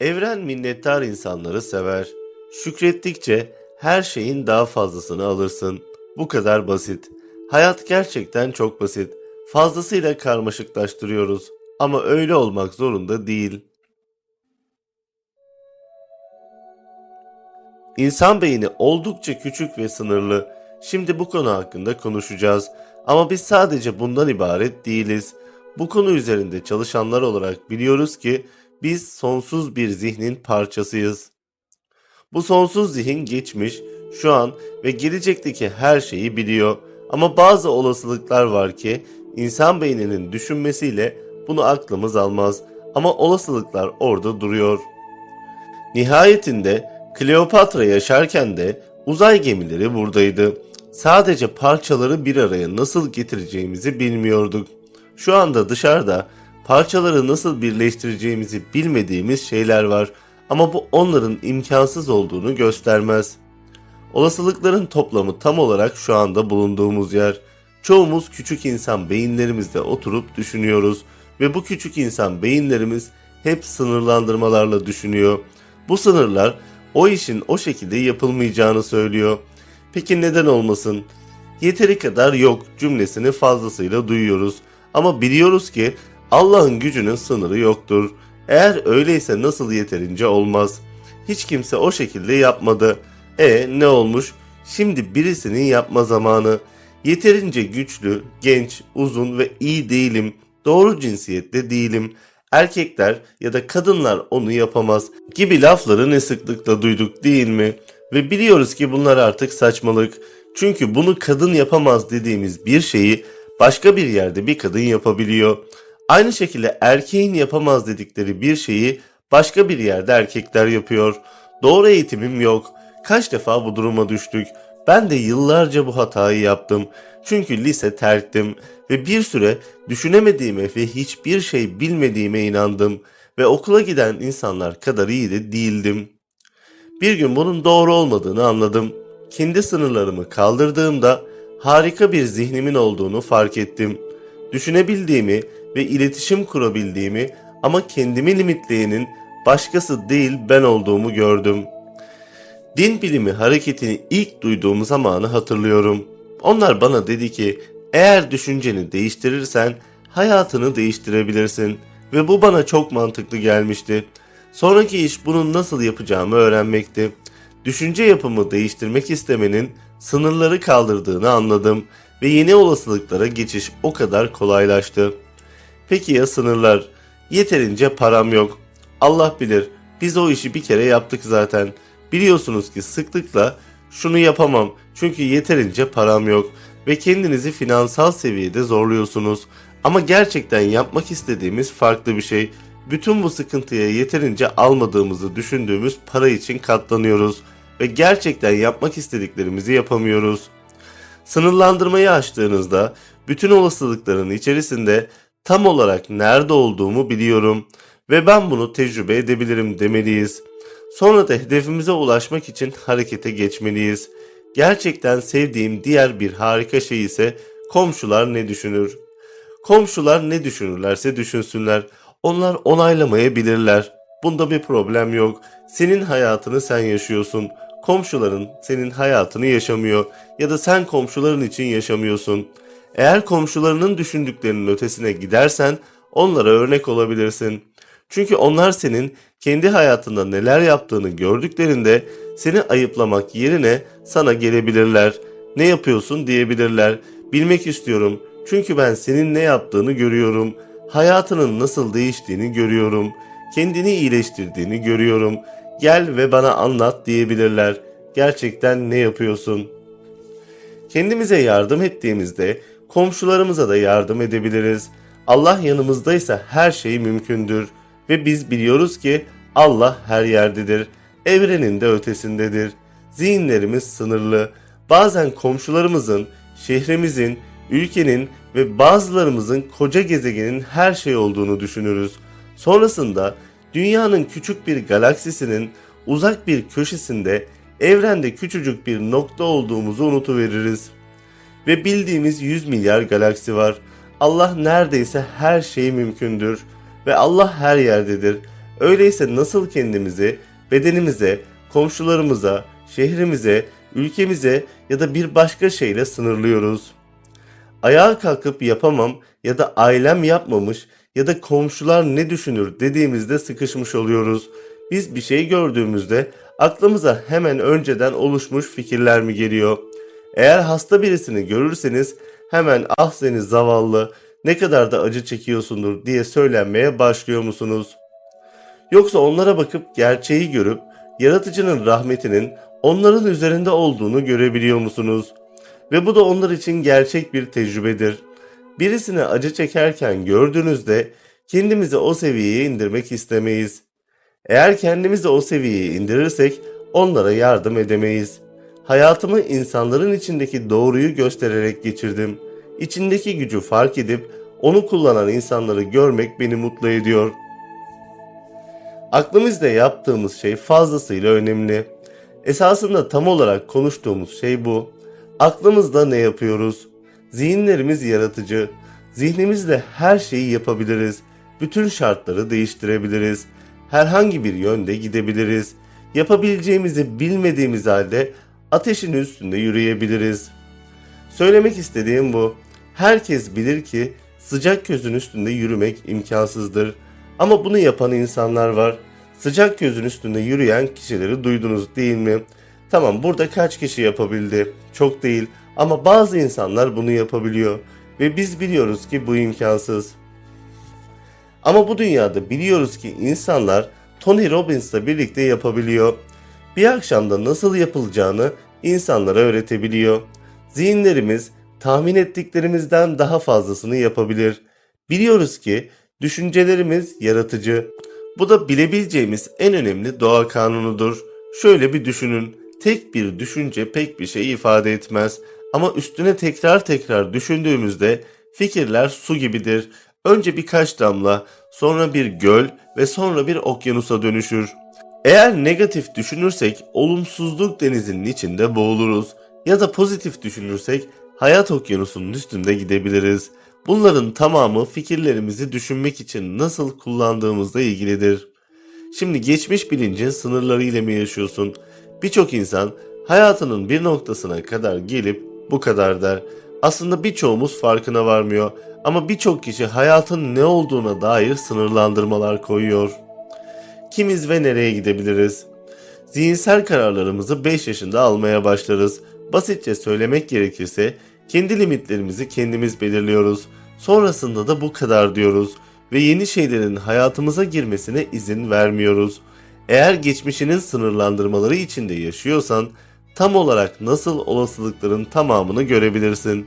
Evren minnettar insanları sever. Şükrettikçe her şeyin daha fazlasını alırsın. Bu kadar basit. Hayat gerçekten çok basit. Fazlasıyla karmaşıklaştırıyoruz. Ama öyle olmak zorunda değil. İnsan beyni oldukça küçük ve sınırlı. Şimdi bu konu hakkında konuşacağız. Ama biz sadece bundan ibaret değiliz. Bu konu üzerinde çalışanlar olarak biliyoruz ki biz sonsuz bir zihnin parçasıyız. Bu sonsuz zihin geçmiş, şu an ve gelecekteki her şeyi biliyor. Ama bazı olasılıklar var ki insan beyninin düşünmesiyle bunu aklımız almaz. Ama olasılıklar orada duruyor. Nihayetinde Kleopatra yaşarken de uzay gemileri buradaydı. Sadece parçaları bir araya nasıl getireceğimizi bilmiyorduk. Şu anda dışarıda parçaları nasıl birleştireceğimizi bilmediğimiz şeyler var ama bu onların imkansız olduğunu göstermez. Olasılıkların toplamı tam olarak şu anda bulunduğumuz yer. Çoğumuz küçük insan beyinlerimizde oturup düşünüyoruz ve bu küçük insan beyinlerimiz hep sınırlandırmalarla düşünüyor. Bu sınırlar o işin o şekilde yapılmayacağını söylüyor. Peki neden olmasın? Yeteri kadar yok cümlesini fazlasıyla duyuyoruz. Ama biliyoruz ki Allah'ın gücünün sınırı yoktur. Eğer öyleyse nasıl yeterince olmaz? Hiç kimse o şekilde yapmadı. E ne olmuş? Şimdi birisinin yapma zamanı. Yeterince güçlü, genç, uzun ve iyi değilim. Doğru cinsiyette değilim. Erkekler ya da kadınlar onu yapamaz gibi lafları ne sıklıkla duyduk değil mi? Ve biliyoruz ki bunlar artık saçmalık. Çünkü bunu kadın yapamaz dediğimiz bir şeyi başka bir yerde bir kadın yapabiliyor. Aynı şekilde erkeğin yapamaz dedikleri bir şeyi başka bir yerde erkekler yapıyor. Doğru eğitimim yok. Kaç defa bu duruma düştük. Ben de yıllarca bu hatayı yaptım. Çünkü lise terktim ve bir süre düşünemediğime ve hiçbir şey bilmediğime inandım ve okula giden insanlar kadar iyi de değildim. Bir gün bunun doğru olmadığını anladım. Kendi sınırlarımı kaldırdığımda harika bir zihnimin olduğunu fark ettim. Düşünebildiğimi ve iletişim kurabildiğimi ama kendimi limitleyenin başkası değil ben olduğumu gördüm. Din bilimi hareketini ilk duyduğum zamanı hatırlıyorum. Onlar bana dedi ki eğer düşünceni değiştirirsen hayatını değiştirebilirsin ve bu bana çok mantıklı gelmişti. Sonraki iş bunun nasıl yapacağımı öğrenmekti. Düşünce yapımı değiştirmek istemenin sınırları kaldırdığını anladım ve yeni olasılıklara geçiş o kadar kolaylaştı. Peki ya sınırlar? Yeterince param yok. Allah bilir. Biz o işi bir kere yaptık zaten. Biliyorsunuz ki sıklıkla şunu yapamam çünkü yeterince param yok ve kendinizi finansal seviyede zorluyorsunuz. Ama gerçekten yapmak istediğimiz farklı bir şey. Bütün bu sıkıntıya yeterince almadığımızı düşündüğümüz para için katlanıyoruz ve gerçekten yapmak istediklerimizi yapamıyoruz. Sınırlandırmayı açtığınızda bütün olasılıkların içerisinde tam olarak nerede olduğumu biliyorum ve ben bunu tecrübe edebilirim demeliyiz. Sonra da hedefimize ulaşmak için harekete geçmeliyiz. Gerçekten sevdiğim diğer bir harika şey ise komşular ne düşünür? Komşular ne düşünürlerse düşünsünler. Onlar onaylamayabilirler. Bunda bir problem yok. Senin hayatını sen yaşıyorsun. Komşuların senin hayatını yaşamıyor ya da sen komşuların için yaşamıyorsun. Eğer komşularının düşündüklerinin ötesine gidersen onlara örnek olabilirsin. Çünkü onlar senin kendi hayatında neler yaptığını gördüklerinde seni ayıplamak yerine sana gelebilirler. Ne yapıyorsun diyebilirler. Bilmek istiyorum. Çünkü ben senin ne yaptığını görüyorum. Hayatının nasıl değiştiğini görüyorum. Kendini iyileştirdiğini görüyorum. Gel ve bana anlat diyebilirler. Gerçekten ne yapıyorsun? Kendimize yardım ettiğimizde komşularımıza da yardım edebiliriz. Allah yanımızdaysa her şey mümkündür ve biz biliyoruz ki Allah her yerdedir. Evrenin de ötesindedir. Zihinlerimiz sınırlı. Bazen komşularımızın, şehrimizin, ülkenin ve bazılarımızın koca gezegenin her şey olduğunu düşünürüz. Sonrasında dünyanın küçük bir galaksisinin uzak bir köşesinde evrende küçücük bir nokta olduğumuzu unutuveririz. Ve bildiğimiz 100 milyar galaksi var. Allah neredeyse her şey mümkündür ve Allah her yerdedir Öyleyse nasıl kendimizi bedenimize, komşularımıza, şehrimize, ülkemize ya da bir başka şeyle sınırlıyoruz? Ayağa kalkıp yapamam ya da ailem yapmamış ya da komşular ne düşünür dediğimizde sıkışmış oluyoruz. Biz bir şey gördüğümüzde aklımıza hemen önceden oluşmuş fikirler mi geliyor? Eğer hasta birisini görürseniz hemen ah seni zavallı ne kadar da acı çekiyorsundur diye söylenmeye başlıyor musunuz? Yoksa onlara bakıp gerçeği görüp yaratıcının rahmetinin onların üzerinde olduğunu görebiliyor musunuz? Ve bu da onlar için gerçek bir tecrübedir. Birisine acı çekerken gördüğünüzde kendimizi o seviyeye indirmek istemeyiz. Eğer kendimizi o seviyeye indirirsek onlara yardım edemeyiz. Hayatımı insanların içindeki doğruyu göstererek geçirdim. İçindeki gücü fark edip onu kullanan insanları görmek beni mutlu ediyor. Aklımızda yaptığımız şey fazlasıyla önemli. Esasında tam olarak konuştuğumuz şey bu. Aklımızda ne yapıyoruz? Zihinlerimiz yaratıcı. Zihnimizle her şeyi yapabiliriz. Bütün şartları değiştirebiliriz. Herhangi bir yönde gidebiliriz. Yapabileceğimizi bilmediğimiz halde ateşin üstünde yürüyebiliriz. Söylemek istediğim bu. Herkes bilir ki sıcak közün üstünde yürümek imkansızdır. Ama bunu yapan insanlar var. Sıcak közün üstünde yürüyen kişileri duydunuz değil mi? Tamam burada kaç kişi yapabildi? Çok değil ama bazı insanlar bunu yapabiliyor ve biz biliyoruz ki bu imkansız. Ama bu dünyada biliyoruz ki insanlar Tony Robbins'la birlikte yapabiliyor. Bir akşamda nasıl yapılacağını insanlara öğretebiliyor. Zihinlerimiz tahmin ettiklerimizden daha fazlasını yapabilir. Biliyoruz ki düşüncelerimiz yaratıcı. Bu da bilebileceğimiz en önemli doğa kanunudur. Şöyle bir düşünün. Tek bir düşünce pek bir şey ifade etmez. Ama üstüne tekrar tekrar düşündüğümüzde fikirler su gibidir. Önce birkaç damla, sonra bir göl ve sonra bir okyanusa dönüşür. Eğer negatif düşünürsek olumsuzluk denizinin içinde boğuluruz ya da pozitif düşünürsek hayat okyanusunun üstünde gidebiliriz. Bunların tamamı fikirlerimizi düşünmek için nasıl kullandığımızla ilgilidir. Şimdi geçmiş bilincin sınırlarıyla mı yaşıyorsun? Birçok insan hayatının bir noktasına kadar gelip bu kadar der. Aslında birçoğumuz farkına varmıyor ama birçok kişi hayatın ne olduğuna dair sınırlandırmalar koyuyor. Kimiz ve nereye gidebiliriz? Zihinsel kararlarımızı 5 yaşında almaya başlarız. Basitçe söylemek gerekirse kendi limitlerimizi kendimiz belirliyoruz. Sonrasında da bu kadar diyoruz ve yeni şeylerin hayatımıza girmesine izin vermiyoruz. Eğer geçmişinin sınırlandırmaları içinde yaşıyorsan tam olarak nasıl olasılıkların tamamını görebilirsin.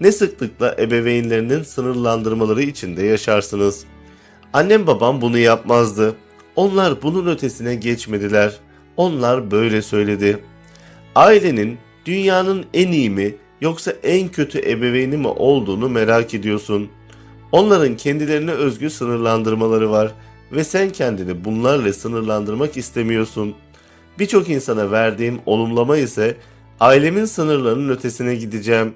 Ne sıklıkla ebeveynlerinin sınırlandırmaları içinde yaşarsınız. Annem babam bunu yapmazdı. Onlar bunun ötesine geçmediler. Onlar böyle söyledi. Ailenin dünyanın en iyi mi yoksa en kötü ebeveyni mi olduğunu merak ediyorsun. Onların kendilerine özgü sınırlandırmaları var ve sen kendini bunlarla sınırlandırmak istemiyorsun. Birçok insana verdiğim olumlama ise ailemin sınırlarının ötesine gideceğim.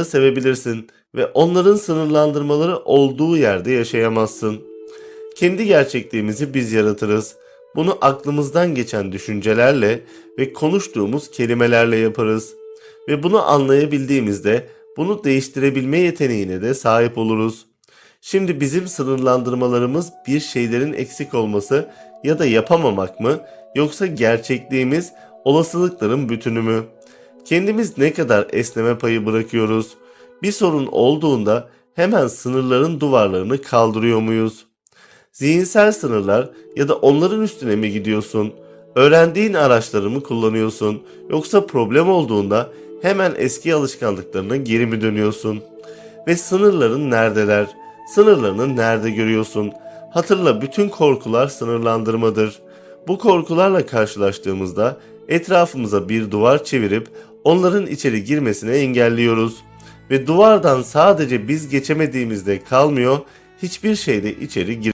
Onları sevebilirsin ve onların sınırlandırmaları olduğu yerde yaşayamazsın. Kendi gerçekliğimizi biz yaratırız. Bunu aklımızdan geçen düşüncelerle ve konuştuğumuz kelimelerle yaparız. Ve bunu anlayabildiğimizde bunu değiştirebilme yeteneğine de sahip oluruz. Şimdi bizim sınırlandırmalarımız bir şeylerin eksik olması ya da yapamamak mı yoksa gerçekliğimiz olasılıkların bütünü mü? Kendimiz ne kadar esneme payı bırakıyoruz? Bir sorun olduğunda hemen sınırların duvarlarını kaldırıyor muyuz? Zihinsel sınırlar ya da onların üstüne mi gidiyorsun? Öğrendiğin araçları mı kullanıyorsun? Yoksa problem olduğunda hemen eski alışkanlıklarına geri mi dönüyorsun? Ve sınırların neredeler? Sınırlarını nerede görüyorsun? Hatırla bütün korkular sınırlandırmadır. Bu korkularla karşılaştığımızda etrafımıza bir duvar çevirip onların içeri girmesine engelliyoruz. Ve duvardan sadece biz geçemediğimizde kalmıyor, hiçbir şey de içeri gir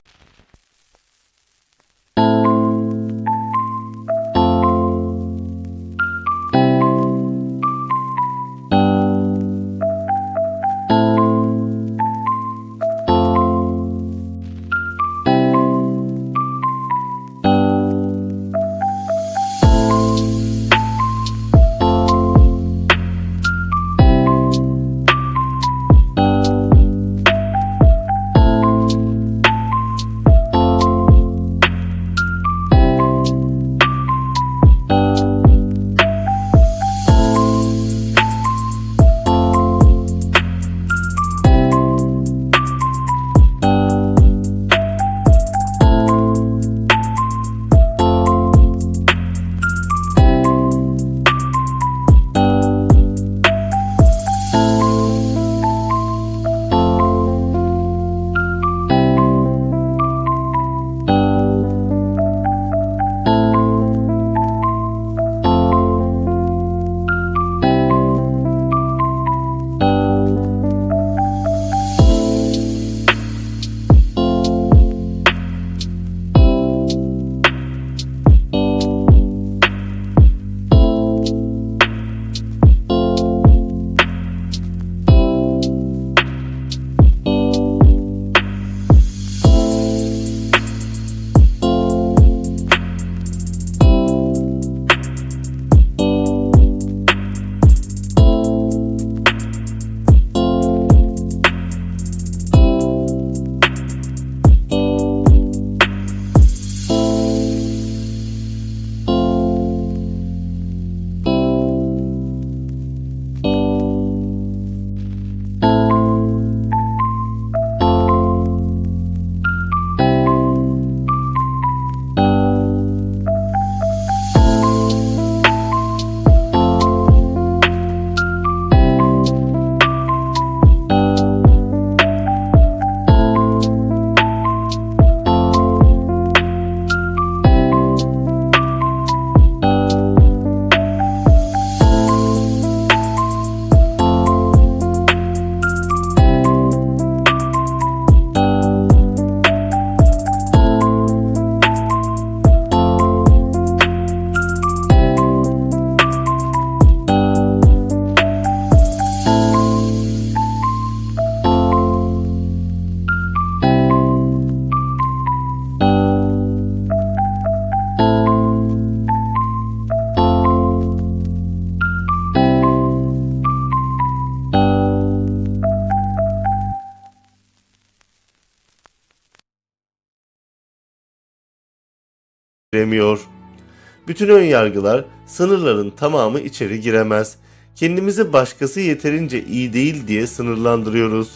giremiyor. Bütün ön yargılar, sınırların tamamı içeri giremez. Kendimizi başkası yeterince iyi değil diye sınırlandırıyoruz.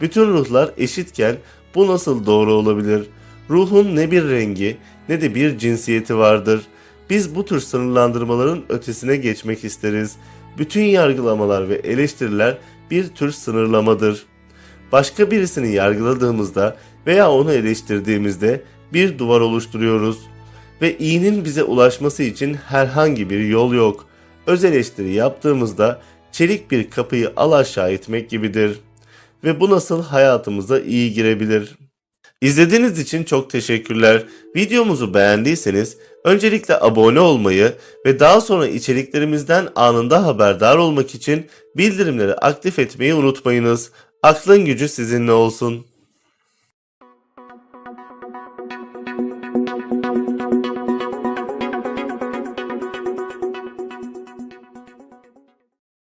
Bütün ruhlar eşitken bu nasıl doğru olabilir? Ruhun ne bir rengi ne de bir cinsiyeti vardır. Biz bu tür sınırlandırmaların ötesine geçmek isteriz. Bütün yargılamalar ve eleştiriler bir tür sınırlamadır. Başka birisini yargıladığımızda veya onu eleştirdiğimizde bir duvar oluşturuyoruz ve iyinin bize ulaşması için herhangi bir yol yok. Öz eleştiri yaptığımızda çelik bir kapıyı al aşağı etmek gibidir. Ve bu nasıl hayatımıza iyi girebilir? İzlediğiniz için çok teşekkürler. Videomuzu beğendiyseniz öncelikle abone olmayı ve daha sonra içeriklerimizden anında haberdar olmak için bildirimleri aktif etmeyi unutmayınız. Aklın gücü sizinle olsun.